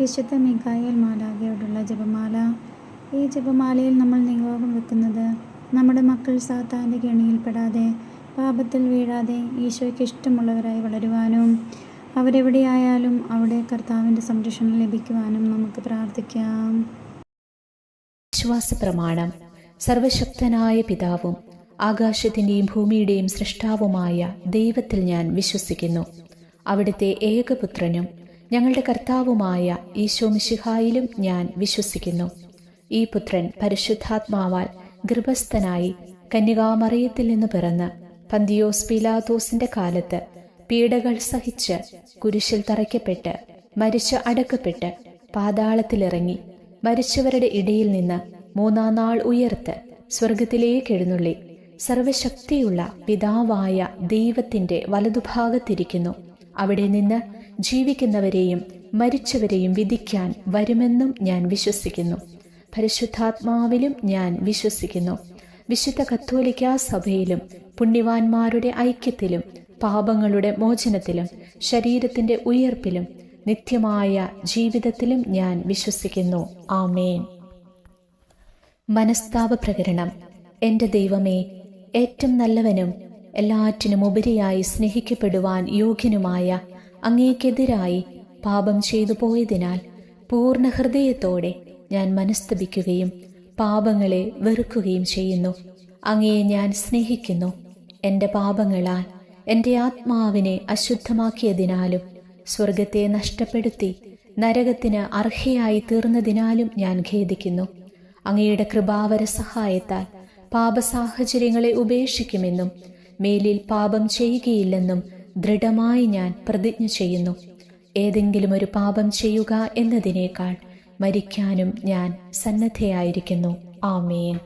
വിശുദ്ധ മിക്കായൽ മാലാഖയോടുള്ള ജപമാല. ഈ ജപമാലയിൽ നമ്മൾ നിയോഗം വെക്കുന്നത് നമ്മുടെ മക്കൾ സാത്താന്റെ കെണിയിൽപ്പെടാതെ പാപത്തിൽ വീഴാതെ ഈശോയ്ക്ക് ഇഷ്ടമുള്ളവരായി വളരുവാനും അവരെവിടെയായാലും അവിടെ കർത്താവിന്റെ സംരക്ഷണം ലഭിക്കുവാനും നമുക്ക് പ്രാർത്ഥിക്കാം. വിശ്വാസ പ്രമാണം. സർവശക്തനായ പിതാവും ആകാശത്തിന്റെയും ഭൂമിയുടെയും സൃഷ്ടാവുമായ ദൈവത്തിൽ ഞാൻ വിശ്വസിക്കുന്നു. അവിടുത്തെ ഏകപുത്രനും ഞങ്ങളുടെ കർത്താവുമായ ഈശോ മിശിഹായിലും ഞാൻ വിശ്വസിക്കുന്നു. ഈ പുത്രൻ പരിശുദ്ധാത്മാവാൽ ഗർഭസ്ഥനായി കന്യകാമറിയത്തിൽ നിന്ന് പിറന്ന് പന്തിയോസ് പിലാത്തോസിന്റെ കാലത്ത് പീഡകൾ സഹിച്ച് കുരിശിൽ തറയ്ക്കപ്പെട്ട് മരിച്ച് അടക്കപ്പെട്ട് പാതാളത്തിലിറങ്ങി മരിച്ചവരുടെ ഇടയിൽ നിന്ന് മൂന്നാം നാൾ ഉയർത്ത് സ്വർഗത്തിലേക്ക് എഴുന്നള്ളി. സർവശക്തിയുള്ള പിതാവായ ദൈവത്തിന്റെ വലതുഭാഗത്തിരിക്കുന്നു. അവിടെ നിന്ന് ജീവിക്കുന്നവരെയും മരിച്ചവരെയും വിധിക്കാൻ വരുമെന്നും ഞാൻ വിശ്വസിക്കുന്നു. പരിശുദ്ധാത്മാവിലും ഞാൻ വിശ്വസിക്കുന്നു. വിശുദ്ധ കത്തോലിക്കാ സഭയിലും പുണ്യവാന്മാരുടെ ഐക്യത്തിലും പാപങ്ങളുടെ മോചനത്തിലും ശരീരത്തിന്റെ ഉയർപ്പിലും നിത്യമായ ജീവിതത്തിലും ഞാൻ വിശ്വസിക്കുന്നു. ആമേൻ. മനസ്താപ പ്രകരണം എന്റെ ദൈവമേ ഏറ്റവും നല്ലവനും എല്ലാറ്റിനും ഉപരിയായി സ്നേഹിക്കപ്പെടുവാൻ യോഗ്യനുമായ അങ്ങേക്കെതിരായി പാപം ചെയ്തു പോയതിനാൽ പൂർണ ഹൃദയത്തോടെ ഞാൻ മനസ്തപിക്കുകയും പാപങ്ങളെ വെറുക്കുകയും ചെയ്യുന്നു. അങ്ങയെ ഞാൻ സ്നേഹിക്കുന്നു. എന്റെ പാപങ്ങളാൽ എന്റെ ആത്മാവിനെ അശുദ്ധമാക്കിയതിനാലും സ്വർഗത്തെ നഷ്ടപ്പെടുത്തി നരകത്തിന് അർഹയായി തീർന്നതിനാലും ഞാൻ ഖേദിക്കുന്നു. അങ്ങയുടെ കൃപാവര സഹായത്താൽ പാപസാഹചര്യങ്ങളെ ഉപേക്ഷിക്കുമെന്നും മേലിൽ പാപം ചെയ്യുകയില്ലെന്നും ദൃഢമായി ഞാൻ പ്രതിജ്ഞ ചെയ്യുന്നു. ഏതെങ്കിലും ഒരു പാപം ചെയ്യുക എന്നതിനേക്കാൾ മരിക്കാനും ഞാൻ സന്നദ്ധയായിരിക്കുന്നു. ആമേൻ.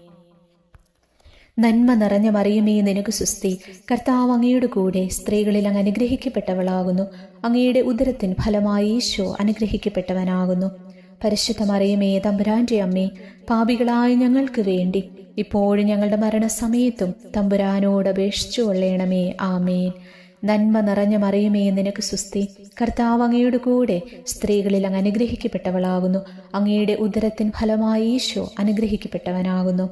നന്മ നിറഞ്ഞ മറിയുമേ നിനക്ക് സുസ്തി കർത്താവ് അങ്ങയുടെ കൂടെ സ്ത്രീകളിൽ അങ്ങ് അനുഗ്രഹിക്കപ്പെട്ടവളാകുന്നു. അങ്ങയുടെ ഉദരത്തിൻ ഫലമായി ഈശോ അനുഗ്രഹിക്കപ്പെട്ടവനാകുന്നു. പരിശുദ്ധ മറിയമേ തമ്പുരാന്റെ അമ്മേ പാപികളായ ഞങ്ങൾക്ക് വേണ്ടി ഇപ്പോഴും ഞങ്ങളുടെ മരണസമയത്തും തമ്പുരാനോട് അപേക്ഷിച്ചു കൊള്ളേണമേ. ആമേൻ. നന്മ നിറഞ്ഞ മറിയുമേ നിനക്ക് സുസ്തി കർത്താവ് അങ്ങയുടെ കൂടെ സ്ത്രീകളിൽ അങ്ങ് അനുഗ്രഹിക്കപ്പെട്ടവളാകുന്നു. അങ്ങയുടെ ഉദരത്തിൻ ഫലമായി ഈശോ അനുഗ്രഹിക്കപ്പെട്ടവനാകുന്നു.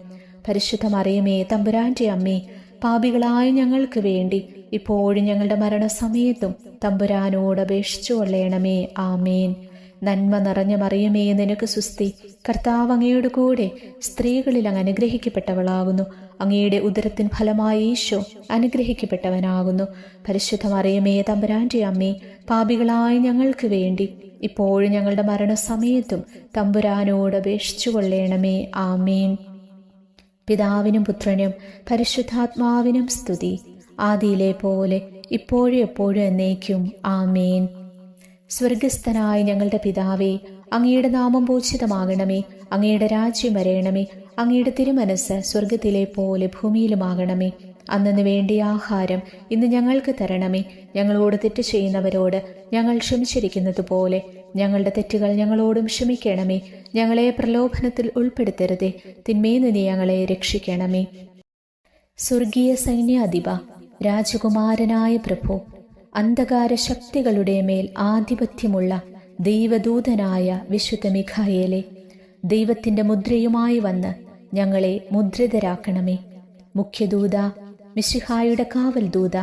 പരിശുദ്ധ മറിയുമേ തമ്പുരാന്റെ അമ്മേ പാപികളായ ഞങ്ങൾക്ക് വേണ്ടി ഇപ്പോഴും ഞങ്ങളുടെ മരണസമയത്തും തമ്പുരാനോട് അപേക്ഷിച്ചു കൊള്ളേണമേ. ആമേൻ. നന്മ നിറഞ്ഞ മറിയുമേ നിനക്ക് സുസ്തി കർത്താവ് അങ്ങയുടെ കൂടെ സ്ത്രീകളിൽ അങ്ങ് അനുഗ്രഹിക്കപ്പെട്ടവളാകുന്നു. അങ്ങയുടെ ഉദരത്തിൻ ഫലമായ ഈശോ അനുഗ്രഹിക്കപ്പെട്ടവനാകുന്നു. പരിശുദ്ധ മറിയമേ തമ്പുരാന്റെ അമ്മേ പാപികളായ ഞങ്ങൾക്ക് വേണ്ടി ഇപ്പോഴും ഞങ്ങളുടെ മരണസമയത്തും തമ്പുരാനോട് അപേക്ഷിച്ചു കൊള്ളേണമേ. ആമേൻ. പിതാവിനും പുത്രനും പരിശുദ്ധാത്മാവിനും സ്തുതി. ആദിയിലെ പോലെ ഇപ്പോഴും എപ്പോഴും എന്നേക്കും. ആമേൻ. സ്വർഗസ്ഥനായ ഞങ്ങളുടെ പിതാവേ അങ്ങയുടെ നാമം പൂജിതമാകണമേ. അങ്ങയുടെ രാജ്യം വരയണമേ അങ്ങയുടെ തിരുമനസ് സ്വർഗത്തിലെ പോലെ ഭൂമിയിലുമാകണമേ. അന്നു വേണ്ടിയ ആഹാരം ഇന്ന് ഞങ്ങൾക്ക് തരണമേ. ഞങ്ങളോട് തെറ്റ് ചെയ്യുന്നവരോട് ഞങ്ങൾ ക്ഷമിച്ചിരിക്കുന്നത് പോലെ ഞങ്ങളുടെ തെറ്റുകൾ ഞങ്ങളോടും ക്ഷമിക്കണമേ. ഞങ്ങളെ പ്രലോഭനത്തിൽ ഉൾപ്പെടുത്തരുതേ. തിന്മേന്ന് നീ ഞങ്ങളെ രക്ഷിക്കണമേ. സ്വർഗീയ സൈന്യാധിപ രാജകുമാരനായ പ്രഭു അന്ധകാര ശക്തികളുടെ മേൽ ആധിപത്യമുള്ള ദൈവദൂതനായ വിശുദ്ധ മിഖായേലെ ദൈവത്തിന്റെ മുദ്രയുമായി വന്ന് ഞങ്ങളെ മുദ്രിതരാക്കണമേ. മുഖ്യദൂത മിശിഹായുടെ കാവൽ ദൂത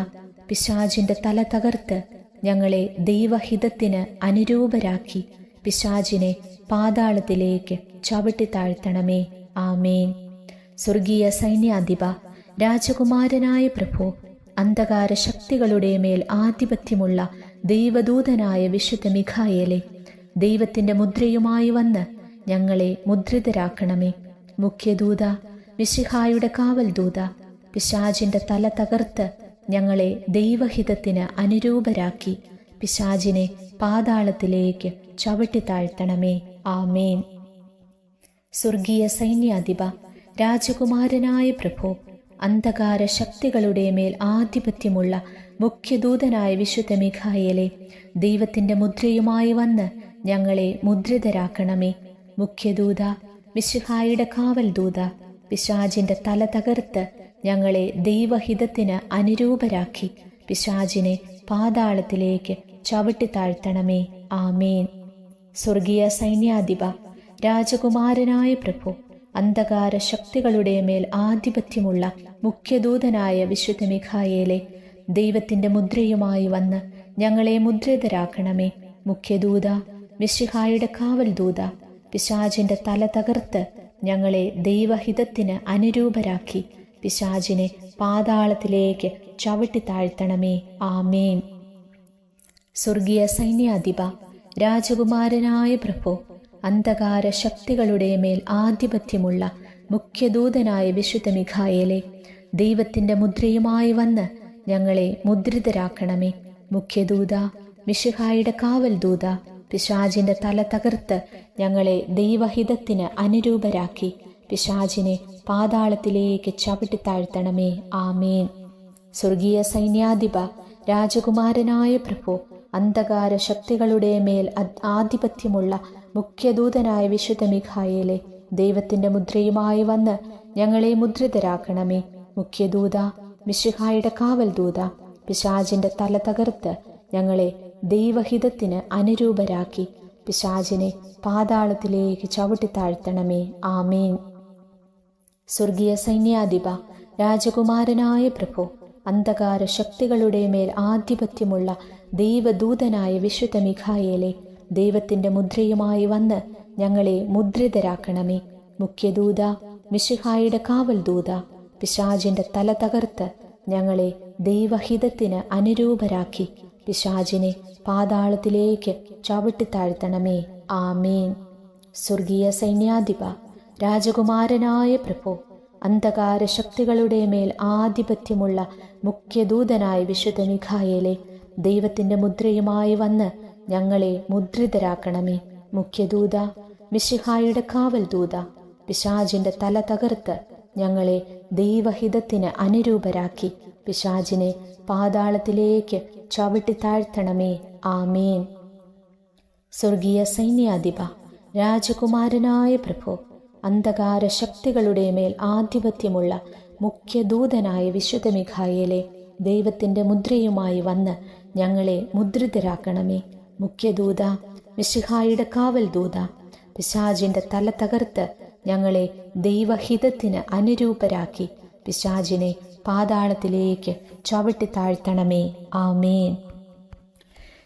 പിശാജിന്റെ തല തകർത്ത് ഞങ്ങളെ ദൈവഹിതത്തിന് അനുരൂപരാക്കി പിശാജിനെ പാതാളത്തിലേക്ക് ചവിട്ടി താഴ്ത്തണമേ. ആമേൻ. സ്വർഗീയ സൈന്യാധിപ രാജകുമാരനായ പ്രഭു അന്ധകാര ശക്തികളുടെ മേൽ ആധിപത്യമുള്ള ദൈവദൂതനായ വിശുദ്ധ മിഖായേലെ ദൈവത്തിന്റെ മുദ്രയുമായി വന്ന് ഞങ്ങളെ മുദ്രിതരാക്കണമേ. മുഖ്യദൂത മിശിഹായുടെ കാവൽ ദൂത പിശാജിന്റെ തല തകർത്ത് ഞങ്ങളെ ദൈവഹിതത്തിന് അനുരൂപരാക്കി പിശാജിനെ പാതാളത്തിലേക്ക് ചവിട്ടി താഴ്ത്തണമേ. ആമേൻ. സ്വർഗീയ സൈന്യാധിപ രാജകുമാരനായ പ്രഭു അന്ധകാര ശക്തികളുടെ മേൽ ആധിപത്യമുള്ള മുഖ്യദൂതനായ വിശുദ്ധ മിഖായലെ ദൈവത്തിന്റെ മുദ്രയുമായി വന്ന് ഞങ്ങളെ മുദ്രിതരാക്കണമേ. മുഖ്യദൂത മിശിഹായുടെ കാവൽ ദൂത പിശാജിന്റെ തല തകർത്ത് ഞങ്ങളെ ദൈവഹിതത്തിന് അനുരൂപരാക്കി. പിശാജിനെ പാതാളത്തിലേക്ക് ചവിട്ടി താഴ്ത്തണമേ. ആമേൻ. സ്വർഗീയ സൈന്യാധിപ രാജകുമാരനായ പ്രഭു അന്ധകാര ശക്തികളുടെ മേൽ ആധിപത്യമുള്ള മുഖ്യദൂതനായ വിശുദ്ധ മിഖായേലെ ദൈവത്തിന്റെ മുദ്രയുമായി വന്ന് ഞങ്ങളെ മുദ്രിതരാക്കണമേ. മുഖ്യദൂത മിശിഹായുടെ കാവൽ ദൂത പിശാചിന്റെ തല തകർത്ത് ഞങ്ങളെ ദൈവഹിതത്തിന് അനുരൂപരാക്കി. പിശാചിനെ പാതാളത്തിലേക്ക് ചവിട്ടി താഴ്ത്തണമേ. ആമേൻ. സ്വർഗീയ സൈന്യാധിപ രാജകുമാരനായ പ്രഭു അന്ധകാര ശക്തികളുടെ മേൽ ആധിപത്യമുള്ള മുഖ്യദൂതനായ വിശുദ്ധ മിഖായേലെ ദൈവത്തിന്റെ മുദ്രയുമായി വന്ന് ഞങ്ങളെ മുദ്രിതരാക്കണമേ. മുഖ്യദൂത മിശിഹായുടെ കാവൽ ദൂത പിശാജിന്റെ തല തകർത്ത് ഞങ്ങളെ ദൈവഹിതത്തിന് അനുരൂപരാക്കി. പിശാചിനെ പാതാളത്തിലേക്ക് ചവിട്ടി താഴ്ത്തണമേ. ആമേൻ. സ്വർഗീയ സൈന്യാധിപ രാജകുമാരനായ പ്രഭു അന്ധകാര ശക്തികളുടെ മേൽ ആധിപത്യമുള്ള മുഖ്യദൂതനായ വിശുദ്ധ മിഖായേലെ ദൈവത്തിന്റെ മുദ്രയുമായി വന്ന് ഞങ്ങളെ മുദ്രിതരാക്കണമേ. മുഖ്യദൂത മിശിഹായുടെ കാവൽ ദൂത പിശാജിന്റെ തല തകർത്ത് ഞങ്ങളെ ദൈവഹിതത്തിന് അനുരൂപരാക്കി. പിശാചിനെ പാതാളത്തിലേക്ക് ചവിട്ടി താഴ്ത്തണമേ. ആമേൻ. സ്വർഗീയ സൈന്യാധിപ രാജകുമാരനായ പ്രഭു അന്ധകാര ശക്തികളുടെ മേൽ ആധിപത്യമുള്ള ദൈവദൂതനായ വിശുദ്ധ മിഖായേലെ ദൈവത്തിന്റെ മുദ്രയുമായി വന്ന് ഞങ്ങളെ മുദ്രിതരാക്കണമേ. മുഖ്യദൂത മിശിഹായുടെ കാവൽ ദൂത പിശാജിന്റെ തല തകർത്ത് ഞങ്ങളെ ദൈവഹിതത്തിന് അനുരൂപരാക്കി. പിശാചിനെ പാതാളത്തിലേക്ക് ചവിട്ടി താഴ്ത്തണമേ. ആമേൻ. സ്വർഗീയ സൈന്യാധിപ രാജകുമാരനായ പ്രഭു അന്ധകാര ശക്തികളുടെ മേൽ ആധിപത്യമുള്ള മുഖ്യദൂതനായ വിശുദ്ധ മിഖായേലെ ദൈവത്തിന്റെ മുദ്രയുമായി വന്ന് ഞങ്ങളെ മുദ്രിതരാക്കണമേ. മുഖ്യദൂത മിശിഹായുടെ കാവൽ ദൂത പിശാജിന്റെ തല തകർത്ത് ഞങ്ങളെ ദൈവഹിതത്തിന് അനുരൂപരാക്കി. പിശാചിനെ പാതാളത്തിലേക്ക് ചവിട്ടി താഴ്ത്തണമേ. ആമേൻ. സ്വർഗീയ സൈന്യാധിപ രാജകുമാരനായ പ്രഭു അന്ധകാര ശക്തികളുടെ മേൽ ആധിപത്യമുള്ള മുഖ്യദൂതനായ വിശുദ്ധ മിഖായേലെ ദൈവത്തിന്റെ മുദ്രയുമായി വന്ന് ഞങ്ങളെ മുദ്രിതരാക്കണമേ. മുഖ്യദൂത മിശിഹായുടെ കാവൽ ദൂത പിശാജിന്റെ തല തകർത്ത് ഞങ്ങളെ ദൈവഹിതത്തിന് അനുരൂപരാക്കി. പിശാചിനെ പാതാളത്തിലേക്ക് ചവിട്ടി താഴ്ത്തണമേ. ആമേൻ.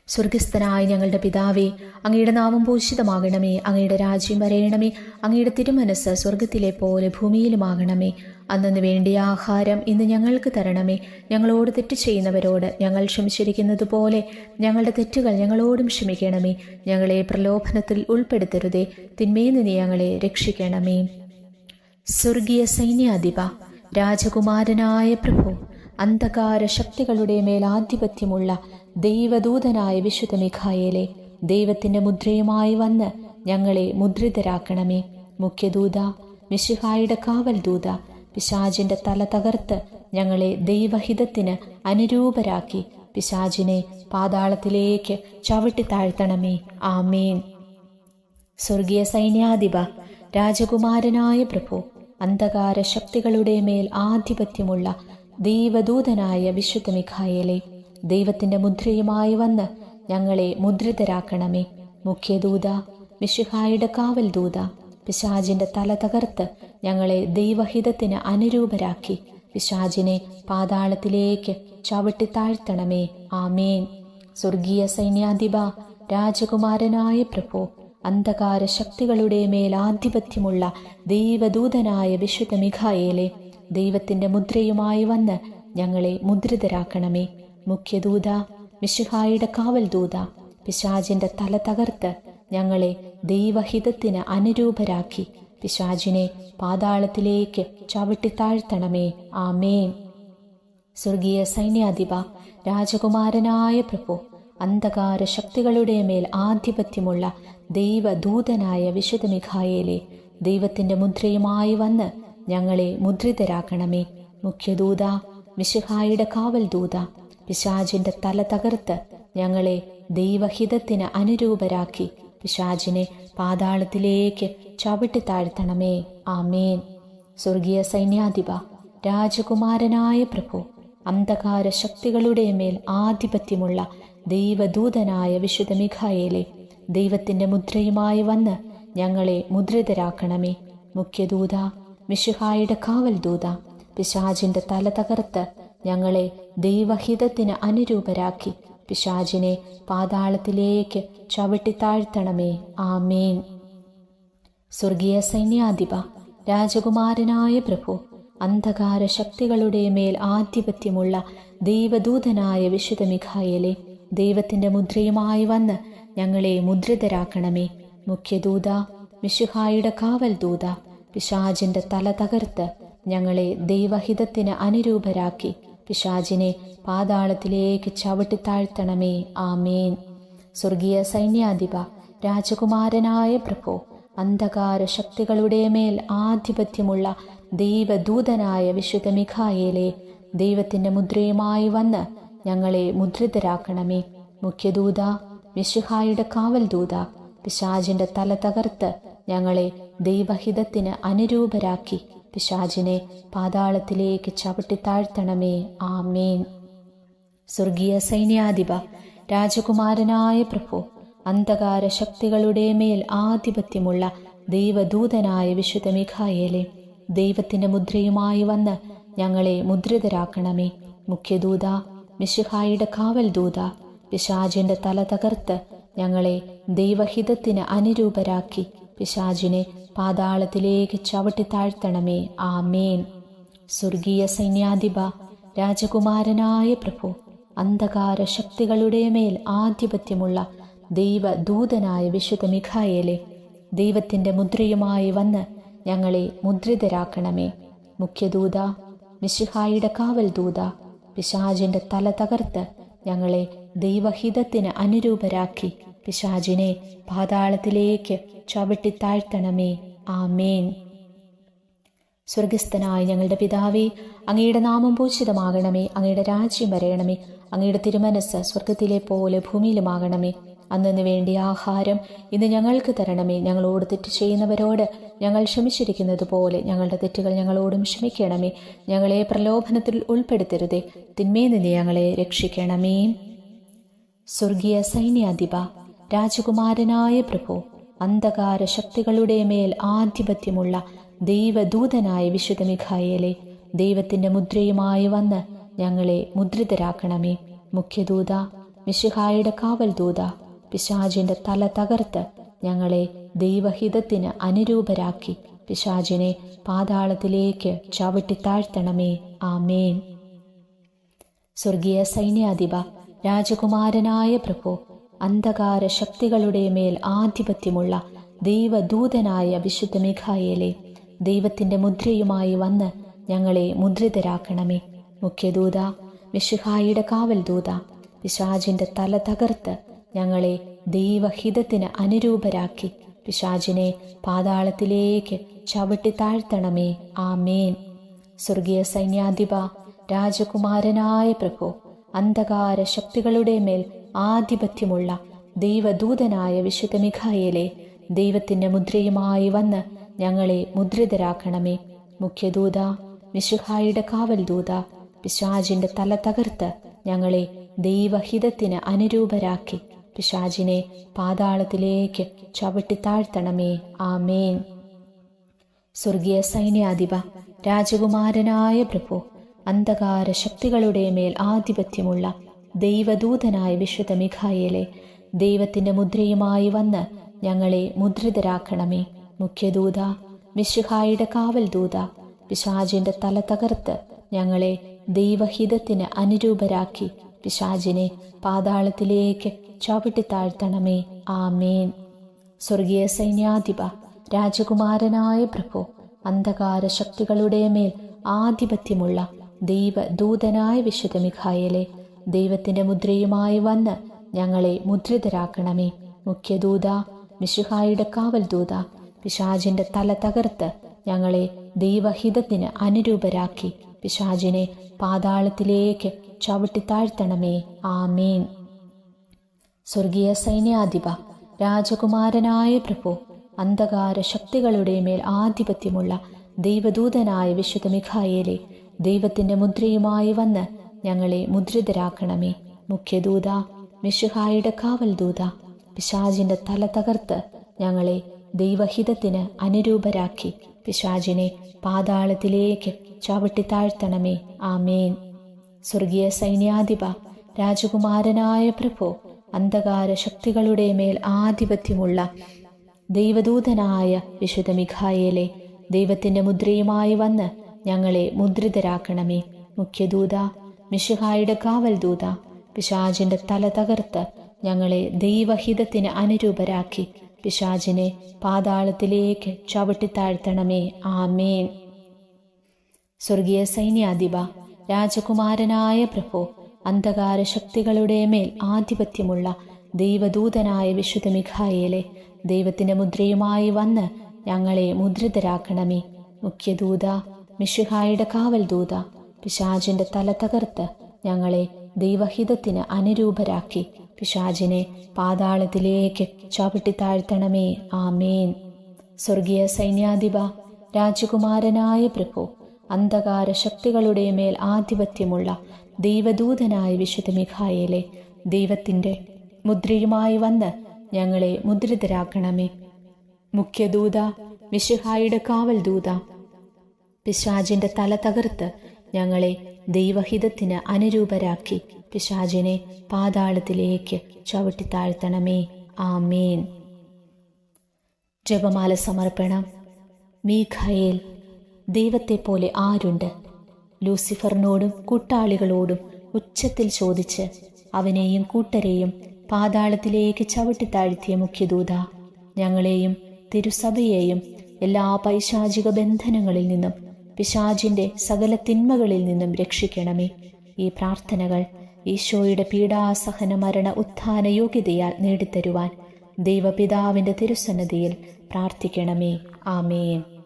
സ്വർഗസ്ഥനായ ഞങ്ങളുടെ പിതാവേ അങ്ങയുടെ നാമം പൂഷിതമാകണമേ. അങ്ങയുടെ രാജ്യം വരയണമേ അങ്ങയുടെ തിരുമനസ് സ്വർഗത്തിലെ പോലെ ഭൂമിയിലുമാകണമേ. അന്നു വേണ്ടിയ ആഹാരം ഇന്ന് ഞങ്ങൾക്ക് തരണമേ. ഞങ്ങളോട് തെറ്റ് ചെയ്യുന്നവരോട് ഞങ്ങൾ ക്ഷമിച്ചിരിക്കുന്നത് പോലെ ഞങ്ങളുടെ തെറ്റുകൾ ഞങ്ങളോടും ക്ഷമിക്കണമേ. ഞങ്ങളെ പ്രലോഭനത്തിൽ ഉൾപ്പെടുത്തരുതേ. തിന്മയിൽ നിന്ന് ഞങ്ങളെ രക്ഷിക്കണമേ. സ്വർഗീയ സൈന്യാധിപ രാജകുമാരനായ പ്രഭു അന്ധകാര ശക്തികളുടെ മേൽ ആധിപത്യമുള്ള ദൈവദൂതനായ വിശുദ്ധ മിഖായേലെ ദൈവത്തിന്റെ മുദ്രയുമായി വന്ന് ഞങ്ങളെ മുദ്രിതരാക്കണമേ. മുഖ്യദൂത മിശിഹായുടെ കാവൽ ദൂത പിശാജിന്റെ തല തകർത്ത് ഞങ്ങളെ ദൈവഹിതത്തിന് അനുരൂപരാക്കി പിശാജിനെ പാതാളത്തിലേക്ക് ചവിട്ടി താഴ്ത്തണമേ. ആമേൻ. സ്വർഗീയ സൈന്യാധിപ രാജകുമാരനായ പ്രഭു അന്ധകാര ശക്തികളുടെ മേൽ ആധിപത്യമുള്ള ദൈവദൂതനായ വിശുദ്ധ മിഖായലെ ദൈവത്തിന്റെ മുദ്രയുമായി വന്ന് ഞങ്ങളെ മുദ്രിതരാക്കണമേ. മുഖ്യദൂത മിഷിഹായുടെ കാവൽ ദൂത പിശാജിന്റെ തല തകർത്ത് ഞങ്ങളെ ദൈവഹിതത്തിന് അനുരൂപരാക്കി. പിശാജിനെ പാതാളത്തിലേക്ക് ചവിട്ടി താഴ്ത്തണമേ. ആമേൻ. സ്വർഗീയ സൈന്യാധിപ രാജകുമാരനായ പ്രഭു അന്ധകാര ശക്തികളുടെ മേൽ ആധിപത്യമുള്ള ദൈവദൂതനായ വിശുദ്ധ മിഖായേലെ ദൈവത്തിന്റെ മുദ്രയുമായി വന്ന് ഞങ്ങളെ മുദ്രിതരാക്കണമേ. മുഖ്യദൂത മിശുഹായുടെ കാവൽ ദൂത പിശാജിന്റെ തല തകർത്ത് ഞങ്ങളെ ദൈവഹിതത്തിന് അനുരൂപരാക്കി. പിശാജിനെ പാതാളത്തിലേക്ക് ചവിട്ടി താഴ്ത്തണമേ. ആമേൻ. സ്വർഗീയ സൈന്യാധിപ രാജകുമാരനായ പ്രഭു അന്ധകാര ശക്തികളുടെ മേൽ ആധിപത്യമുള്ള ദൈവദൂതനായ വിശുദ്ധ മിഖായേലെ ദൈവത്തിന്റെ മുദ്രയുമായി വന്ന് ഞങ്ങളെ മുദ്രിതരാക്കണമേ. മുഖ്യദൂത മിശിഹായുടെ കാവൽ ദൂത പിശാജിന്റെ തല തകർത്ത് ഞങ്ങളെ ദൈവഹിതത്തിന് അനുരൂപരാക്കി പിശാജിനെ പാതാളത്തിലേക്ക് ചവിട്ടി താഴ്ത്തണമേ. ആമേൻ. സ്വർഗീയ സൈന്യാധിപ രാജകുമാരനായ പ്രഭു അന്ധകാര ശക്തികളുടെ മേൽ ആധിപത്യമുള്ള ദൈവദൂതനായ വിശുദ്ധ മിഖായേലെ ദൈവത്തിന്റെ മുദ്രയുമായി വന്ന് ഞങ്ങളെ മുദ്രിതരാക്കണമേ. മുഖ്യദൂത മിശുഹായുടെ കാവൽ ദൂത പിശാജിന്റെ തല തകർത്ത് ഞങ്ങളെ ദൈവഹിതത്തിന് അനുരൂപരാക്കി. പിശാജിനെ പാതാളത്തിലേക്ക് ചവിട്ടിത്താഴ്ത്തണമേ ആമേൻ. സ്വർഗീയ സൈന്യാധിപ രാജകുമാരനായ പ്രഭു അന്ധകാര ശക്തികളുടെ മേൽ ആധിപത്യമുള്ള ദൈവദൂതനായ വിശുദ്ധ മിഖായലെ ദൈവത്തിന്റെ മുദ്രയുമായി വന്ന് ഞങ്ങളെ മുദ്രിതരാക്കണമേ. മുഖ്യദൂത മിശുഹായുടെ കാവൽ ദൂത പിശാജിന്റെ തല തകർത്ത് ഞങ്ങളെ ദൈവഹിതത്തിന് അനുരൂപരാക്കി. പിശാജിനെ പാതാളത്തിലേക്ക് ചവിട്ടിത്താഴ്ത്തണമേ ആമേൻ. സ്വർഗീയ സൈന്യാധിപ രാജകുമാരനായ പ്രഭു അന്ധകാര ശക്തികളുടെ മേൽ ആധിപത്യമുള്ള ദൈവദൂതനായ വിശുദ്ധ മിഖായേലെ ദൈവത്തിന്റെ മുദ്രയുമായി വന്ന് ഞങ്ങളെ മുദ്രിതരാക്കണമേ. മുഖ്യദൂത മിശുഹായുടെ കാവൽ ദൂത പിശാജിന്റെ തല തകർത്ത് ഞങ്ങളെ ദൈവഹിതത്തിന് അനുരൂപരാക്കി. പിശാജിനെ പാതാളത്തിലേക്ക് ചവിട്ടി താഴ്ത്തണമേ. ആമേൻ. സ്വർഗീയ സൈന്യാധിപ രാജകുമാരനായ പ്രഭു അന്ധകാര ശക്തികളുടെ മേൽ ആധിപത്യമുള്ള ദൈവദൂതനായ വിശുദ്ധ മിഖായേലെ ദൈവത്തിന്റെ മുദ്രയുമായി വന്ന് ഞങ്ങളെ മുദ്രിതരാക്കണമേ. മുഖ്യദൂത മിശുഹായുടെ കാവൽ ദൂത പിശാജിന്റെ തല തകർത്ത് ഞങ്ങളെ ദൈവഹിതത്തിന് അനുരൂപരാക്കി. പിശാജിനെ പാതാളത്തിലേക്ക് ചവിട്ടി താഴ്ത്തണമേ. ആ മേൻ സ്വർഗീയ സൈന്യാധിപ രാജകുമാരനായ പ്രഭു അന്ധകാര ശക്തികളുടെ മേൽ ആധിപത്യമുള്ള ദൈവദൂതനായ വിശുദ്ധ മിഖായേലെ ദൈവത്തിന്റെ മുദ്രയുമായി വന്ന് ഞങ്ങളെ മുദ്രിതരാക്കണമേ. മുഖ്യദൂത മിശിഹായുടെ കാവൽ ദൂത പിശാജിന്റെ തല തകർത്ത് ഞങ്ങളെ ദൈവഹിതത്തിന് അനുരൂപരാക്കി. പിശാജിനെ പാതാളത്തിലേക്ക് ചവിട്ടി താഴ്ത്തണമേ. ആമേൻ. സ്വർഗസ്ഥനായ ഞങ്ങളുടെ പിതാവേ അങ്ങയുടെ നാമം പൂച്ചിതമാകണമേ അങ്ങയുടെ രാജ്യം വരയണമേ. അങ്ങയുടെ തിരുമനസ് സ്വർഗത്തിലെ പോലെ ഭൂമിയിലുമാകണമേ. അന്നു വേണ്ടി ആഹാരം ഇന്ന് ഞങ്ങൾക്ക് തരണമേ. ഞങ്ങളോട് തെറ്റ് ചെയ്യുന്നവരോട് ഞങ്ങൾ ക്ഷമിച്ചിരിക്കുന്നത് പോലെ ഞങ്ങളുടെ തെറ്റുകൾ ഞങ്ങളോടും ക്ഷമിക്കണമേ. ഞങ്ങളെ പ്രലോഭനത്തിൽ ഉൾപ്പെടുത്തരുതേ. തിന്മേ നിന്ന് ഞങ്ങളെ രക്ഷിക്കണമേ. സ്വർഗീയ സൈന്യാധിപ രാജകുമാരനായ പ്രഭു അന്ധകാര ശക്തികളുടെ മേൽ ആധിപത്യമുള്ള ദൈവദൂതനായ വിശുദ്ധ മിഖായേലെ ദൈവത്തിന്റെ മുദ്രയുമായി വന്ന് ഞങ്ങളെ മുദ്രിതരാക്കണമേ. മുഖ്യദൂത മിശുഹായുടെ കാവൽ ദൂത പിശാജിന്റെ തല തകർത്ത് ഞങ്ങളെ ദൈവഹിതത്തിന് അനുരൂപരാക്കി. പിശാജിനെ പാതാളത്തിലേക്ക് ചവിട്ടി താഴ്ത്തണമേ. ആമേൻ. സ്വർഗീയ സൈന്യാധിപ രാജകുമാരനായ പ്രഭു അന്ധകാര ശക്തികളുടെ മേൽ ആധിപത്യമുള്ള ദൈവദൂതനായ വിശുദ്ധ മിഖായേലെ ദൈവത്തിന്റെ മുദ്രയുമായി വന്ന് ഞങ്ങളെ മുദ്രിതരാക്കണമേ. മുഖ്യദൂത മിശുഹായുടെ കാവൽ ദൂത പിശാജിന്റെ തല തകർത്ത് ഞങ്ങളെ ദൈവഹിതത്തിന് അനുരൂപരാക്കി. പിശാചിനെ പാതാളത്തിലേക്ക് ചവിട്ടി താഴ്ത്തണമേ. ആ മേൻ സ്വർഗീയ സൈന്യാധിപ രാജകുമാരനായ പ്രഭു അന്ധകാര ശക്തികളുടെ മേൽ ആധിപത്യമുള്ള ദൈവദൂതനായ വിശുദ്ധ മിഖായേലെ ദൈവത്തിന്റെ മുദ്രയുമായി വന്ന് ഞങ്ങളെ മുദ്രിതരാക്കണമേ. മുഖ്യദൂത മിശുഹായുടെ കാവൽ ദൂത പിശാജിന്റെ തല തകർത്ത് ഞങ്ങളെ ദൈവഹിതത്തിന് അനുരൂപരാക്കി. പിശാജിനെ പാതാളത്തിലേക്ക് ചവിട്ടി താഴ്ത്തണമേ. ആമേൻ. സ്വർഗീയ സൈന്യാധിപ രാജകുമാരനായ പ്രഭു അന്ധകാര ശക്തികളുടെ മേൽ ആധിപത്യമുള്ള ദൈവദൂതനായ വിശുദ്ധ മിഖായേലെ ദൈവത്തിന്റെ മുദ്രയുമായി വന്ന് ഞങ്ങളെ മുദ്രിതരാക്കണമേ. മുഖ്യദൂത മിശുഹായുടെ കാവൽ ദൂത പിശാജിന്റെ തല തകർത്ത് ഞങ്ങളെ ദൈവഹിതത്തിന് അനുരൂപരാക്കി പിശാജിനെ പാതാളത്തിലേക്ക് ചവിട്ടി ചവിട്ടിത്താഴ്ത്തണമേ ആമേൻ. സ്വർഗീയ സൈന്യാധിപ രാജകുമാരനായ പ്രഭു അന്ധകാര ശക്തികളുടെ മേൽ ആധിപത്യമുള്ള ദൈവദൂതനായ വിശുദ്ധ മിഖായലെ ദൈവത്തിന്റെ മുദ്രയുമായി വന്ന് ഞങ്ങളെ മുദ്രിതരാക്കണമേ. മുഖ്യദൂത മിശുഹായുടെ കാവൽ ദൂത പിശാജിന്റെ തല തകർത്ത് ഞങ്ങളെ ദൈവഹിതത്തിന് അനുരൂപരാക്കി. പിശാജിനെ പാതാളത്തിലേക്ക് ചവിട്ടിത്താഴ്ത്തണമേ ആമേൻ. സ്വർഗീയ സൈന്യാധിപ രാജകുമാരനായ പ്രഭു അന്ധകാര ശക്തികളുടെ മേൽ ആധിപത്യമുള്ള ദൈവദൂതനായ വിശുദ്ധ മിഖായേലെ ദൈവത്തിന്റെ മുദ്രയുമായി വന്ന് ഞങ്ങളെ മുദ്രിതരാക്കണമേ. മുഖ്യദൂത മിഷുഹായുടെ കാവൽ ദൂത പിശാചിന്റെ തല തകർത്ത് ഞങ്ങളെ ദൈവഹിതത്തിന് അനുരൂപരാക്കി. പിശാജിനെ പാതാളത്തിലേക്ക് ചവിട്ടി താഴ്ത്തണമേ. ആമേൻ. സ്വർഗീയ സൈന്യാധിപ രാജകുമാരനായ പ്രഭു അന്ധകാര ശക്തികളുടെ മേൽ ആധിപത്യമുള്ള ദൈവദൂതനായ വിശുദ്ധ മിഖായേലെ ദൈവത്തിന്റെ മുദ്രയുമായി വന്ന് ഞങ്ങളെ മുദ്രിതരാക്കണമേ. മുഖ്യദൂത മിഷുഹായുടെ കാവൽ ദൂത പിശാജിന്റെ തല തകർത്ത് ഞങ്ങളെ ദൈവഹിതത്തിന് അനുരൂപരാക്കി. പിശാജിനെ പാതാളത്തിലേക്ക് ചവിട്ടിത്താഴ്ത്തണമേ. ആമേൻ. സ്വർഗീയ സൈന്യാധിപ രാജകുമാരനായ പ്രഭു അന്ധകാര ശക്തികളുടെ മേൽ ആധിപത്യമുള്ള ദൈവദൂതനായ വിശുദ്ധ മിഖായേലെ ദൈവത്തിന്റെ മുദ്രയുമായി വന്ന് ഞങ്ങളെ മുദ്രിതരാക്കണമേ. മുഖ്യദൂത മിഷുഹായുടെ കാവൽ ദൂത പിശാജിന്റെ തല തകർത്ത് ഞങ്ങളെ ദൈവഹിതത്തിന് അനുരൂപരാക്കി. പിശാജിനെ പാതാളത്തിലേക്ക് ചവിട്ടിത്താഴ്ത്തണമേ ആമേൻ. സ്വർഗീയ സൈന്യാധിപ രാജകുമാരനായ പ്രഭു അന്ധകാര ശക്തികളുടെ മേൽ ആധിപത്യമുള്ള ദൈവദൂതനായ വിശുദ്ധ മിഖായേലെ ദൈവത്തിന്റെ മുദ്രയുമായി വന്ന് ഞങ്ങളെ മുദ്രിതരാക്കണമേ. മുഖ്യദൂത വിശുഹായുടെ കാവൽ ദൂത പിശാജിന്റെ തല തകർത്ത് ഞങ്ങളെ ദൈവഹിതത്തിന് അനുരൂപരാക്കി. പിശാജിനെ പാതാളത്തിലേക്ക് ചവിട്ടിത്താഴ്ത്തണമേ ആമേൻ. ജപമാല സമർപ്പണം. മീഖയേൽ ദൈവത്തെപ്പോലെ ആരുണ്ട്? ലൂസിഫറിനോടും കൂട്ടാളികളോടും ഉച്ചത്തിൽ ചോദിച്ച് അവനെയും കൂട്ടരെയും പാതാളത്തിലേക്ക് ചവിട്ടിത്താഴ്ത്തിയ മുഖ്യദൂത ഞങ്ങളെയും തിരുസഭയെയും എല്ലാ പൈശാചിക ബന്ധനങ്ങളിൽ നിന്നും പിശാചിന്റെ സകല തിന്മകളിൽ നിന്നും രക്ഷിക്കണമേ. ഈ പ്രാർത്ഥനകൾ ഈശോയുടെ പീഡാസഹന മരണ ഉത്ഥാന യോഗ്യതയാൽ നേടിത്തരുവാൻ ദൈവപിതാവിന്റെ തിരുസന്നതിയിൽ പ്രാർത്ഥിക്കണമേ. ആമേൻ.